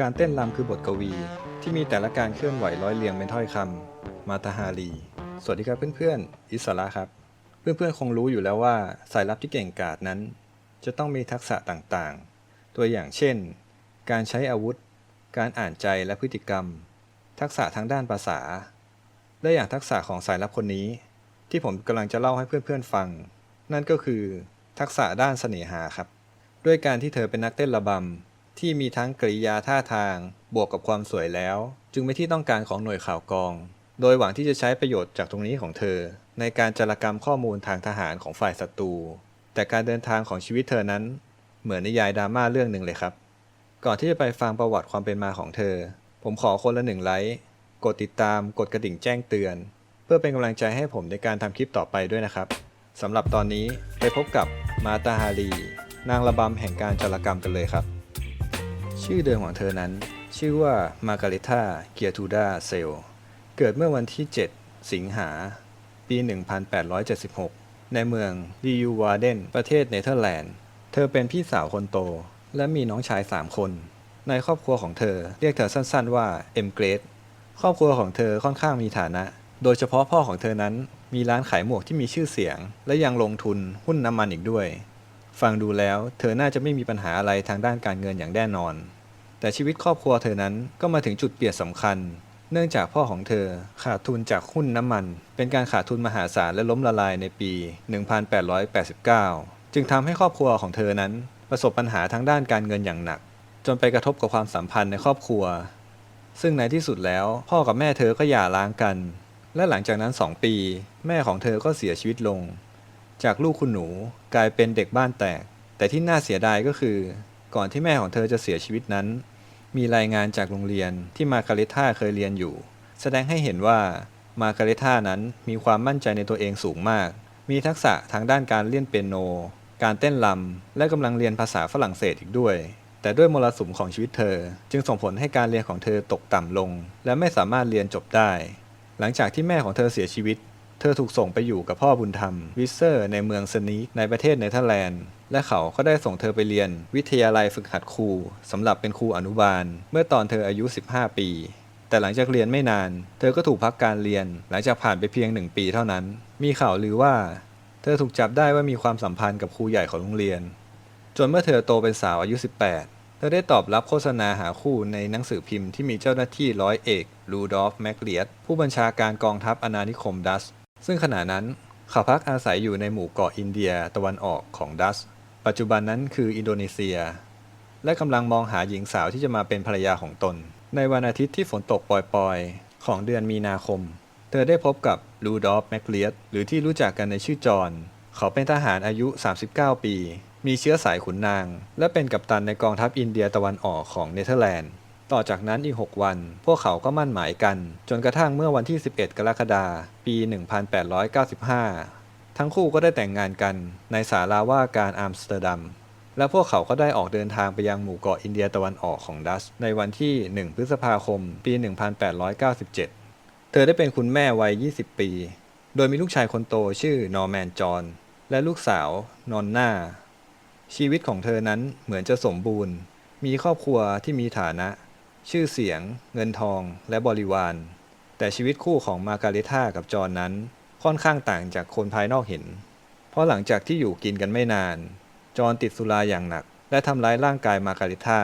การเต้นรำคือบทกวี ที่มีแต่ละการเคลื่อนไหวร้อยเรียงเป็นถ้อยคำมาตาฮารี สวัสดีครับเพื่อนๆ อิสระครับ เพื่อนๆ คงรู้อยู่แล้วว่าสายลับที่เก่งกาจนั้น จะต้องมีทักษะต่างๆ ตัวอย่างเช่น การใช้อาวุธ การอ่านใจและพฤติกรรม ทักษะทางด้านภาษา และอย่างทักษะของสายลับคนนี้ ที่ผมกำลังจะเล่าให้เพื่อนๆฟัง นั่นก็คือ ทักษะด้านเสน่หาครับ ด้วยการที่เธอเป็นนักเต้นระบำ ที่มีทั้งกริยาท่าทาง บวกกับความสวยแล้ว จึงเป็นที่ต้องการของหน่วยข่าวกอง โดยหวังที่จะใช้ประโยชน์จากตรงนี้ของเธอ ในการจารกรรมข้อมูลทางทหารของฝ่ายศัตรูแต่การเดินทางของชีวิตเธอนั้น เหมือนนิยายดราม่าเรื่องหนึ่งเลยครับ ก่อนที่จะไปฟังประวัติความเป็นมาของเธอ ผมขอคนละหนึ่งไลค์กดติดตามกดกระดิ่งแจ้งเตือน เพื่อเป็นกำลังใจให้ผมในการทำคลิปต่อไปด้วยนะครับสำหรับตอนนี้ไปพบกับมาตาฮารี นางระบำแห่งการจารกรรมกันเลยครับ ชื่อเดิมของเธอนั้น ชื่อว่ามาการิธาเกียทูดาเซล เกิดเมื่อวันที่ 7 สิงหา ปี 1876 ในเมืองดียูวาเดน ประเทศเนเธอร์แลนด์ เธอเป็นพี่สาวคนโต และมีน้องชาย 3 คน ในครอบครัวของเธอเรียกเธอสั้นๆว่าเอ็มเกรดครอบครัวของเธอค่อนข้างมีฐานะ โดยเฉพาะพ่อของเธอนั้นมีร้านขายหมวกที่มีชื่อเสียง และยังลงทุนหุ้นน้ำมันอีกด้วย ฟังดูแล้ว เธอน่าจะไม่มีปัญหาอะไรทางด้านการเงินอย่างแน่นอน แต่ชีวิตครอบครัวเธอนั้นก็มาถึงจุดเปลี่ยนสำคัญ เนื่องจากพ่อของเธอขาดทุนจากหุ้นน้ำมัน เป็นการขาดทุนมหาศาลและล้มละลายในปี 1889 จึงทำให้ครอบครัวของเธอนั้น ประสบปัญหาทางด้านการเงินอย่างหนัก จนไปกระทบกับความสัมพันธ์ในครอบครัว ซึ่งในที่สุดแล้วพ่อกับแม่เธอก็หย่าร้างกัน และหลังจากนั้น2ปี แม่ของเธอก็เสียชีวิตลง จากลูกคุณหนูกลายเป็นเด็กบ้านแตก แต่ที่น่าเสียดายก็คือก่อนที่แม่ของเธอจะเสียชีวิตนั้น มีรายงานจากโรงเรียนที่มาการิท่าเคยเรียนอยู่ แสดงให้เห็นว่ามาการิท่านั้นมีความมั่นใจในตัวเองสูงมาก มีทักษะทางด้านการเล่นเปียโน การเต้นรำและกำลังเรียนภาษาฝรั่งเศสอีกด้วย แต่ด้วยมรสุมของชีวิตเธอ จึงส่งผลให้การเรียนของเธอตกต่ำลง และไม่สามารถเรียนจบได้ หลังจากที่แม่ของเธอเสียชีวิต เธอถูกส่งไปอยู่กับพ่อบุญธรรม วิเซอร์ในเมืองสนีกในประเทศเนเธอร์แลนด์ และเขาก็ได้ส่งเธอไปเรียนวิทยาลัยฝึกหัดครูสำหรับเป็นครูอนุบาล เมื่อตอนเธออายุ 15 ปี แต่หลังจากเรียนไม่นาน เธอก็ถูกพักการเรียน หลังจากผ่านไปเพียงหนึ่งปีเท่านั้น มีข่าวลือว่า เธอถูกจับได้ว่ามีความสัมพันธ์กับครูใหญ่ของโรงเรียน จนเมื่อเธอโตเป็นสาวอายุ 18เธอได้ตอบรับโฆษณาหาคู่ในหนังสือพิมพ์ที่มีเจ้าหน้าที่ร้อยเอก รูดอฟแมกเลียตผู้บัญชาการกองทัพอาณานิคมดัส ซึ่งขณะนั้นเขาพักอาศัยอยู่ในหมู่เกาะอินเดียตะวันออกของดัสปัจจุบันนั้นคืออินโดนีเซีย และกำลังมองหาหญิงสาวที่จะมาเป็นภรรยาของตน ในวันอาทิตย์ที่ฝนตกปล่อยๆ ของเดือนมีนาคม เธอได้พบกับรูดอฟแมกเลียตหรือที่รู้จักกันในชื่อจอห์นเขาเป็นทหารอายุ 39 ปี มีเชื้อสายขุนนาง และเป็นกัปตันในกองทัพอินเดียตะวันออกของเนเธอร์แลนด์ ต่อจากนั้นอีก 6 วัน พวกเขาก็มั่นหมายกัน จนกระทั่งเมื่อวันที่ 11 กรกฎาคม ปี 1895 ทั้งคู่ก็ได้แต่งงานกันในศาลาว่าการอัมสเตอร์ดัม และพวกเขาก็ได้ออกเดินทางไปยังหมู่เกาะอินเดียตะวันออกของดัชในวันที่ 1 พฤษภาคม ปี 1897 เธอได้เป็นคุณแม่วัย 20 ปี โดยมีลูกชายคนโตชื่อนอร์แมนจอห์นและลูกสาวนอนนาชีวิตของเธอนั้นเหมือนจะสมบูรณ์ มีครอบครัวที่มีฐานะ ชื่อเสียง เงินทอง และบริวาร แต่ชีวิตคู่ของมาการิท่ากับจอนนั้นค่อนข้างต่างจากคนภายนอกเห็น เพราะหลังจากที่อยู่กินกันไม่นาน จอนติดสุราอย่างหนัก และทำร้ายร่างกายมาการิท่า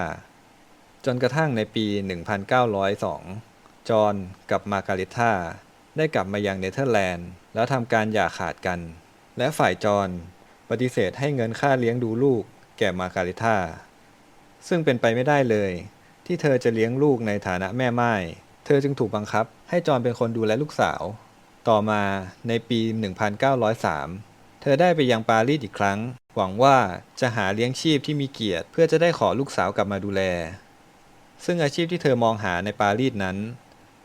จนกระทั่งในปี 1902 จอนกับมาการิท่าได้กลับมายังเนเธอร์แลนด์ แล้วทำการหย่าขาดกัน และฝ่ายจอนปฏิเสธให้เงินค่าเลี้ยงดูลูกแก่มาการิท่าซึ่งเป็นไปไม่ได้เลย ที่เธอจะเลี้ยงลูกในฐานะแม่ไม้เธอจึงถูกบังคับ ให้จอนเป็นคนดูแลลูกสาว ต่อมาในปี 1903 เธอได้ไปยังปารีสอีกครั้ง หวังว่าจะหาเลี้ยงชีพที่มีเกียรติ เพื่อจะได้ขอลูกสาวกลับมาดูแล ซึ่งอาชีพที่เธอมองหาในปารีสนั้น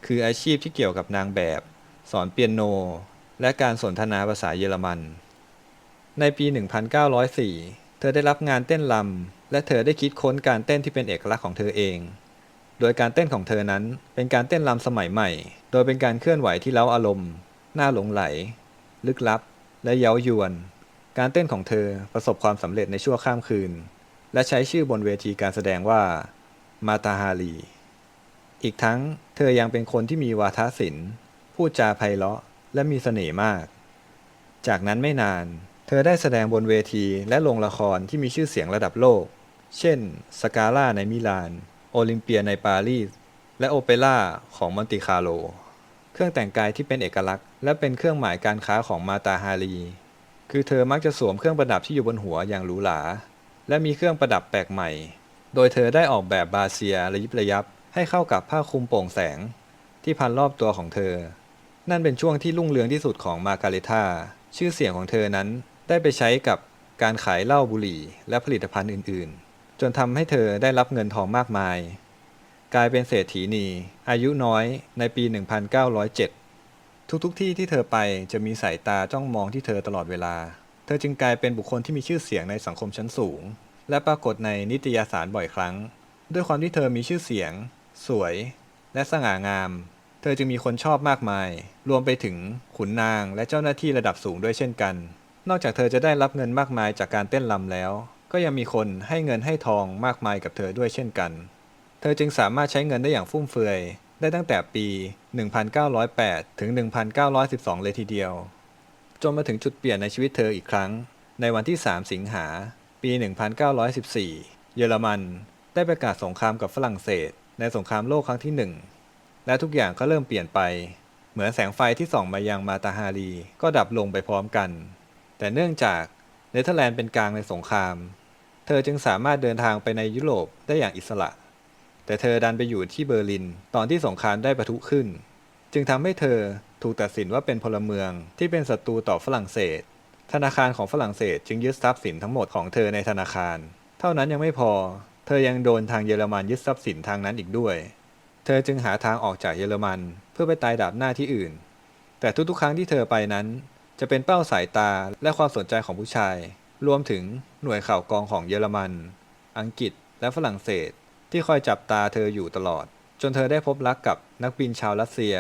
คืออาชีพที่เกี่ยวกับนางแบบ สอนเปียโน และการสนทนาภาษาเยอรมัน ในปี 1904 ธอได้รับงานเต้นรำและเธอได้คิดค้นการเต้นที่เป็นเอกลักษณ์ของเธอเอง โดยการเต้นของเธอนั้นเป็นการเต้นรำสมัยใหม่ โดยเป็นการเคลื่อนไหวที่เล้าอารมณ์ น่าหลงไหล ลึกลับ และเย้ายวน การเต้นของเธอประสบความสำเร็จในชั่วข้ามคืน และใช้ชื่อบนเวทีการแสดงว่า มาตาฮารี อีกทั้งเธอยังเป็นคนที่มีวาทศิลป์ พูดจาไพเราะ และมีเสน่ห์มาก จากนั้นไม่นาน เธอได้แสดงบนเวทีและลงละครที่มีชื่อเสียงระดับโลก เช่น สกาล่าในมิลาน โอลิมเปียในปารีส และโอเปร่าของมอนติคาร์โล เครื่องแต่งกายที่เป็นเอกลักษณ์ และเป็นเครื่องหมายการค้าของมาตาฮารี คือเธอมักจะสวมเครื่องประดับที่อยู่บนหัวอย่างหรูหรา และมีเครื่องประดับแปลกใหม่ โดยเธอได้ออกแบบบาเซียระยิบระยับให้เข้ากับผ้าคลุมโปร่งแสง ที่พันรอบตัวของเธอ นั่นเป็นช่วงที่รุ่งเรืองที่สุดของมาการ e ตาชื่อเสียงของเธอนั้น ได้ไปใช้กับการขายเหล้าบุหรี่ และผลิตภัณฑ์อื่น ๆ จนทำให้เธอได้รับเงินทองมากมาย กลายเป็นเศรษฐีนีอายุน้อยในปี 1907 ทุกๆที่ที่เธอไปจะมีสายตาจ้องมองที่เธอตลอดเวลา เธอจึงกลายเป็นบุคคลที่มีชื่อเสียงในสังคมชั้นสูง และปรากฏในนิตยสารบ่อยครั้ง ด้วยความที่เธอมีชื่อเสียง สวย และสง่างาม เธอจึงมีคนชอบมากมาย รวมไปถึงขุนนางและเจ้าหน้าที่ระดับสูงด้วยเช่นกัน นอกจากเธอจะได้รับเงินมากมายจากการเต้นรำแล้ว ก็ยังมีคนให้เงินให้ทองมากมายกับเธอด้วยเช่นกัน เธอจึงสามารถใช้เงินได้อย่างฟุ่มเฟือย ได้ตั้งแต่ปี 1908 ถึง 1912 เลยทีเดียว จนมาถึงจุดเปลี่ยนในชีวิตเธออีกครั้ง ในวันที่ 3 สิงหา ปี 1914 เยอรมัน ได้ประกาศสงครามกับฝรั่งเศส ในสงครามโลกครั้งที่หนึ่งและทุกอย่างก็เริ่มเปลี่ยนไป เหมือนแสงไฟที่ส่องมายังมาตาฮารี ก็ดับลงไปพร้อมกัน แต่เนื่องจากเนเธอร์แลนด์เป็นกลางในสงคราม เธอจึงสามารถเดินทางไปในยุโรปได้อย่างอิสระ แต่เธอดันไปอยู่ที่เบอร์ลิน ตอนที่สงครามได้ประทุขึ้น จึงทำให้เธอถูกตัดสินว่าเป็นพลเมืองที่เป็นศัตรูต่อฝรั่งเศส ธนาคารของฝรั่งเศสจึงยึดทรัพย์สินทั้งหมดของเธอในธนาคาร เท่านั้นยังไม่พอ เธอยังโดนทางเยอรมันยึดทรัพย์สินทางนั้นอีกด้วย เธอจึงหาทางออกจากเยอรมันเพื่อไปตายดาบหน้าที่อื่น แต่ทุกๆ ครั้งที่เธอไปนั้น จะเป็นเป้าสายตาและความสนใจของผู้ชาย รวมถึงหน่วยข่าวกรองของเยอรมัน อังกฤษและฝรั่งเศส ที่คอยจับตาเธออยู่ตลอด จนเธอได้พบรักกับนักบินชาวรัสเซีย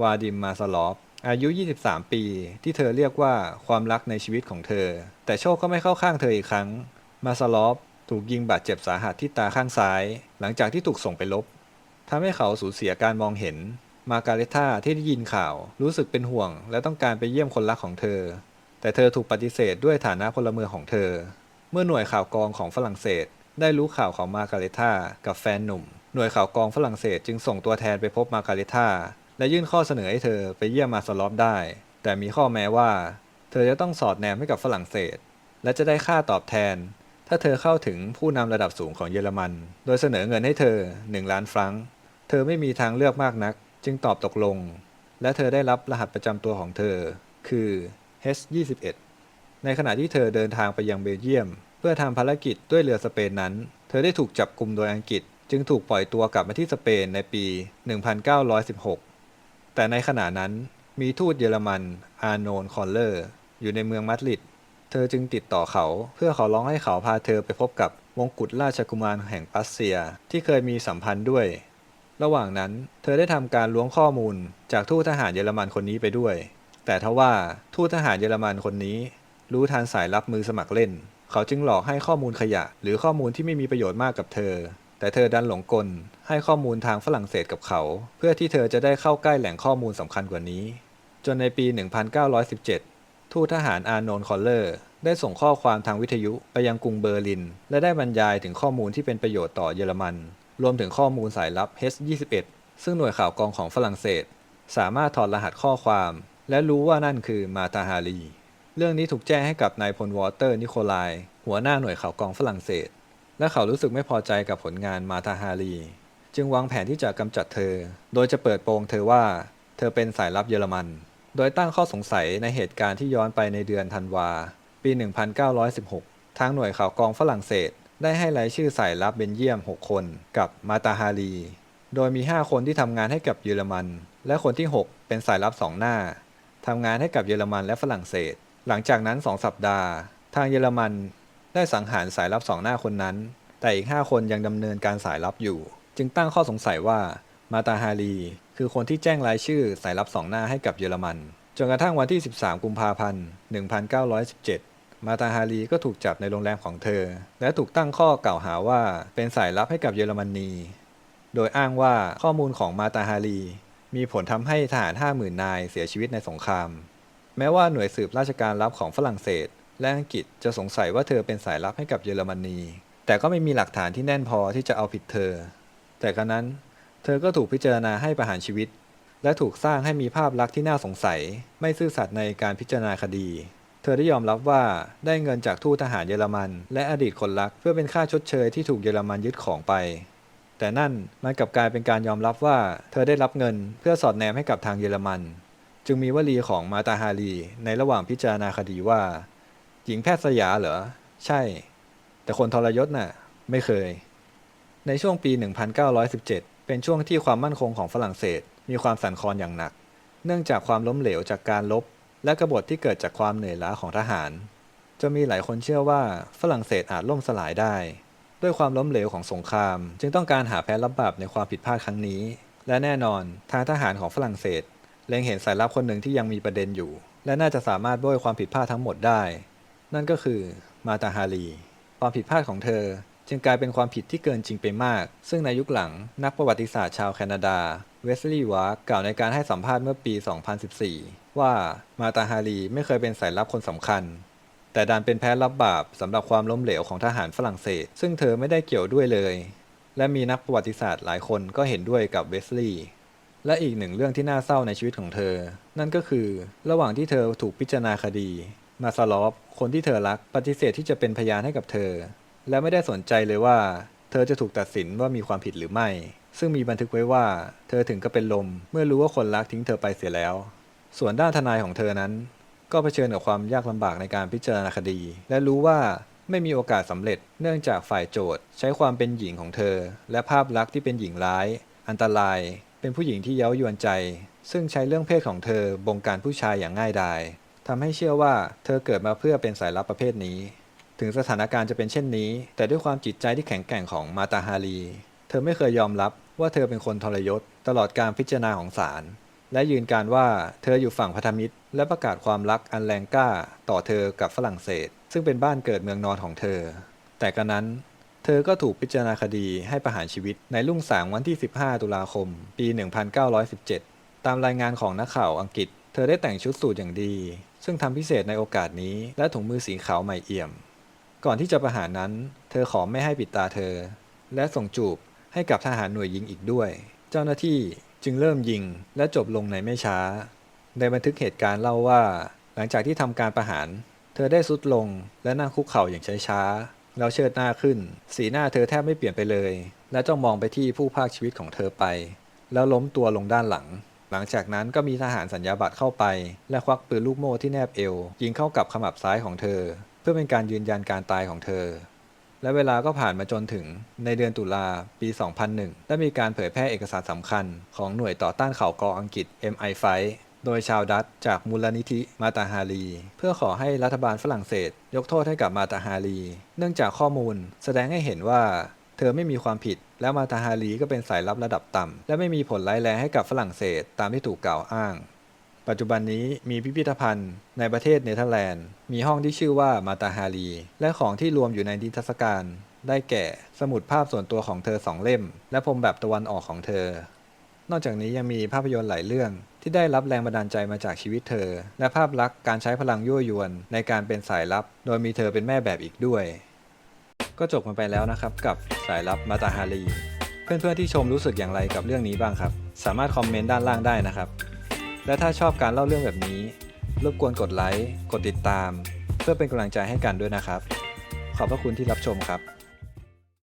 วาดิมมาซาลอฟอายุ 23 ปี ที่เธอเรียกว่าความรักในชีวิตของเธอ แต่โชคก็ไม่เข้าข้างเธออีกครั้ง มาซาลอฟถูกยิงบาดเจ็บสาหัสที่ตาข้างซ้าย หลังจากที่ถูกส่งไปลบทำให้เขาสูญเสียการมองเห็น มาการ e ตาที่ได้ยินข่าว รู้สึกเป็นห่วง และต้องการไปเยี่ยมคนรักของเธอ แต่เธอถูกปฏิเสธด้วยฐานะพลเมืองของเธอ เมื่อหน่วยข่าวกรองของฝรั่งเศส ได้รู้ข่าวของมาการ e ตากับแฟนหนุ่ม หน่วยข่าวกรองฝรั่งเศสจึงส่งตัวแทนไปพบมาการ e ตาและยื่นข้อเสนอให้เธอไปเยี่ยมมาซาลอฟได้ แต่มีข้อแม้ว่า เธอจะต้องสอดแนมให้กับฝรั่งเศส และจะได้ค่าตอบแทน ถ้าเธอเข้าถึงผู้นำระดับสูงของเยอรมัน โดยเสนอเงินให้เธอ1ล้านฟรังเธอไม่มีทางเลือกมากนัก จึงตอบตกลง และเธอได้รับรหัสประจำตัวของเธอ คือ H21 ในขณะที่เธอเดินทางไปยังเบลเยียม เพื่อทำภารกิจด้วยเรือสเปนนั้น เธอได้ถูกจับกลุ่มโดยอังกฤษ จึงถูกปล่อยตัวกลับมาที่สเปนในปี 1916 แต่ในขณะนั้นมีทูตเยอรมัน อาร์โนนคอลเลอร์ อยู่ในเมืองมาดริด เธอจึงติดต่อเขาเพื่อขอร้องให้เขาพาเธอไปพบกับวงกุฎราชกุมารแห่งปัสเซีย ที่เคยมีสัมพันธ์ด้วย ระหว่างนั้นเธอได้ทำการล้วงข้อมูลจากทูตทหารเยอรมันคนนี้ไปด้วย แต่ทว่าทูตทหารเยอรมันคนนี้ รู้ทันสายลับมือสมัครเล่น เขาจึงหลอกให้ข้อมูลขยะ หรือข้อมูลที่ไม่มีประโยชน์มากกับเธอ แต่เธอดันหลงกล ให้ข้อมูลทางฝรั่งเศสกับเขา เพื่อที่เธอจะได้เข้าใกล้แหล่งข้อมูลสำคัญกว่านี้ จนในปี 1917 ทูตทหารอาร์โนนคอลเลอร์ได้ส่งข้อความทางวิทยุไปยังกรุงเบอร์ลิน และได้บรรยายถึงข้อมูลที่เป็นประโยชน์ต่อเยอรมัน รวมถึงข้อมูลสายลับ H21 ซึ่งหน่วยข่าวกรองของฝรั่งเศส สามารถถอดรหัสข้อความ และรู้ว่านั่นคือมาตาฮารี เรื่องนี้ถูกแจ้งให้กับนายพลวอเตอร์นิโคลายหัวหน้าหน่วยข่าวกรองฝรั่งเศส และเขารู้สึกไม่พอใจกับผลงานมาตาฮารี จึงวางแผนที่จะกำจัดเธอ โดยจะเปิดโปงเธอว่า เธอเป็นสายลับเยอรมัน โดยตั้งข้อสงสัยในเหตุการณ์ที่ย้อนไปในเดือนธันวา ปี 1916 ทางหน่วยข่าวกรองฝรั่งเศส ได้ให้รายชื่อสายลับเบนเยียม 6 คนกับมาตาฮารี โดยมี 5 คนที่ทำงานให้กับเยอรมัน และคนที่ 6 เป็นสายลับสองหน้าทำงานให้กับเยอรมันและฝรั่งเศส หลังจากนั้น 2 สัปดาห์ ทางเยอรมันได้สังหารสายลับสองหน้าคนนั้น แต่อีก 5 คนยังดำเนินการสายลับอยู่ จึงตั้งข้อสงสัยว่ามาตาฮารี คือคนที่แจ้งรายชื่อสายลับสองหน้าให้กับเยอรมัน จนกระทั่งวันที่ 13 กุมภาพันธ์ 1917 มาตาฮารีก็ถูกจับในโรงแรมของเธอ และถูกตั้งข้อกล่าวหาว่าเป็นสายลับให้กับเยอรมนี โดยอ้างว่าข้อมูลของมาตาฮารี มีผลทำให้ทหาร 50,000 นายเสียชีวิตในสงคราม แม้ว่าหน่วยสืบราชการลับของฝรั่งเศส และอังกฤษจะสงสัยว่าเธอเป็นสายลับให้กับเยอรมนี แต่ก็ไม่มีหลักฐานที่แน่นพอที่จะเอาผิดเธอ แต่กระนั้น เธอก็ถูกพิจารณาให้ประหารชีวิต และถูกสร้างให้มีภาพลักษณ์ที่น่าสงสัย ไม่ซื่อสัตย์ในการพิจารณาคดี เธอได้ยอมรับว่าได้เงินจากทูตทหารเยอรมัน และอดีตคนรักเพื่อเป็นค่าชดเชยที่ถูกเยอรมันยึดของไป แต่นั่นมันกลับกลายเป็นการยอมรับว่า เธอได้รับเงินเพื่อสอดแนมให้กับทางเยอรมัน จึงมีวลีของมาตาฮารีในระหว่างพิจารณาคดีว่า หญิงแพทย์สยาเหรอ ใช่ แต่คนทรยศน่ะ ไม่เคย ในช่วงปี 1917 เป็นช่วงที่ความมั่นคงของฝรั่งเศส มีความสั่นคลอนอย่างหนัก เนื่องจากความล้มเหลวจากการลบ และกบฏที่เกิดจากความเหนื่อยล้าของทหารจะมีหลายคนเชื่อว่าฝรั่งเศสอาจล่มสลายได้ ด้วยความล้มเหลวของสงคราม จึงต้องการหาแพ้รับบาปในความผิดพลาดครั้งนี้ และแน่นอนทางทหารของฝรั่งเศสเล็งเห็นสายลับคนหนึ่งที่ยังมีประเด็นอยู่ และน่าจะสามารถโบยความผิดพลาดทั้งหมดได้ นั่นก็คือมาตาฮารี ความผิดพลาดของเธอ จึงกลายเป็นความผิดที่เกินจริงไปมาก ซึ่งในยุคหลังนักประวัติศาสตร์ชาวแคนาดาเวสลีย์วาร์กกล่าวในการให้สัมภาษณ์เมื่อปี 2014 ว่ามาตาฮารีไม่เคยเป็นสายลับคนสำคัญ แต่ดันเป็นแพ้รับบาปสำหรับความล้มเหลวของทหารฝรั่งเศส ซึ่งเธอไม่ได้เกี่ยวด้วยเลย และมีนักประวัติศาสตร์หลายคนก็เห็นด้วยกับเวสลีย์และอีกหนึ่งเรื่องที่น่าเศร้าในชีวิตของเธอ นั่นก็คือระหว่างที่เธอถูกพิจารณาคดี มาซาลอฟคนที่เธอรักปฏิเสธที่จะเป็นพยานให้กับเธอ และไม่ได้สนใจเลยว่า เธอจะถูกตัดสินว่ามีความผิดหรือไม่ ซึ่งมีบันทึกไว้ว่า เธอถึงกับเป็นลม เมื่อรู้ว่าคนรักทิ้งเธอไปเสียแล้ว ส่วนด้านทนายของเธอนั้น ก็เผชิญกับความยากลำบากในการพิจารณาคดี และรู้ว่าไม่มีโอกาสสำเร็จ เนื่องจากฝ่ายโจทย์ ใช้ความเป็นหญิงของเธอ และภาพลักษณ์ที่เป็นหญิงร้าย อันตราย เป็นผู้หญิงที่เย้ายวนใจ ซึ่งใช้เรื่องเพศของเธอบงการผู้ชายอย่างง่ายดายทำให้เชื่อว่าเธอเกิดมาเพื่อเป็นสายลับประเภทนี้ ถึงสถานการณ์จะเป็นเช่นนี้ แต่ด้วยความจิตใจที่แข็งแกร่งของมาตาฮารี เธอไม่เคยยอมรับว่าเธอเป็นคนทรยศ ตลอดการพิจารณาของศาล และยืนการว่าเธออยู่ฝั่งพันธมิตร และประกาศความรักอันแรงกล้าต่อเธอกับฝรั่งเศส ซึ่งเป็นบ้านเกิดเมืองนอนของเธอ แต่กระนั้น เธอก็ถูกพิจารณาคดีให้ประหารชีวิตในรุ่งสางวันที่ 15 ตุลาคม ปี 1917 ตามรายงานของนักข่าวอังกฤษ เธอได้แต่งชุดสูทอย่างดี ซึ่งทำพิเศษในโอกาสนี้และถุงมือสีขาวใหม่เอี่ยม ก่อนที่จะประหารนั้น เธอขอไม่ให้ปิดตาเธอ และส่งจูบให้กับทหารหน่วยยิงอีกด้วย เจ้าหน้าที่ จึงเริ่มยิงและจบลงในไม่ช้าในบันทึกเหตุการณ์เล่าว่า หลังจากที่ทำการประหาร เธอได้สุดลงและนั่งคุกเข่าอย่างช้าๆแล้วเชิดหน้าขึ้น สีหน้าเธอแทบไม่เปลี่ยนไปเลย และจ้องมองไปที่ผู้พากชีวิตของเธอไป แล้วล้มตัวลงด้านหลัง หลังจากนั้นก็มีทหารสัญญาบัตรเข้าไป และควักปืนลูกโม่ที่แนบเอวยิงเข้ากับขมับซ้ายของเธอ เพื่อเป็นการยืนยันการตายของเธอ และเวลาก็ผ่านมาจนถึงในเดือนตุลาปี 2001 ได้มีการเผยแพร่เอกสารสำคัญ ของหน่วยต่อต้านข่าวกรองอังกฤษ MI5 โดยชาวดัตจากมูลนิธิมาตาฮารี เพื่อขอให้รัฐบาลฝรั่งเศส ยกโทษให้กับมาตาฮารี เนื่องจากข้อมูล แสดงให้เห็นว่าเธอไม่มีความผิด และมาตาฮารีก็เป็นสายลับระดับต่ำและไม่มีผลร้ายแรงให้กับฝรั่งเศสตามที่ถูกกล่าวอ้าง ปัจจุบันนี้มีพิพิธภัณฑ์ในประเทศเนเธอร์แลนด์ มีห้องที่ชื่อว่ามาตาฮารี และของที่รวมอยู่ในนิทรรศการ ได้แก่ สมุดภาพส่วนตัวของเธอสองเล่ม และพรมแบบตะวันออกของเธอ นอกจากนี้ยังมีภาพยนตร์หลายเรื่อง ที่ได้รับแรงบันดาลใจมาจากชีวิตเธอ และภาพลักษณ์การใช้พลังยั่วยวนในการเป็นสายลับ โดยมีเธอเป็นแม่แบบอีกด้วย ก็จบกันไปแล้วนะครับ กับสายลับมาตาฮารี เพื่อนๆที่ชมรู้สึกอย่างไรกับเรื่องนี้บ้างครับ สามารถคอมเมนต์ด้านล่างได้นะครับ และถ้าชอบการเล่าเรื่องแบบนี้ รบกวนกดไลค์ กดติดตาม เพื่อเป็นกำลังใจให้กันด้วยนะครับ ขอบพระคุณที่รับชมครับ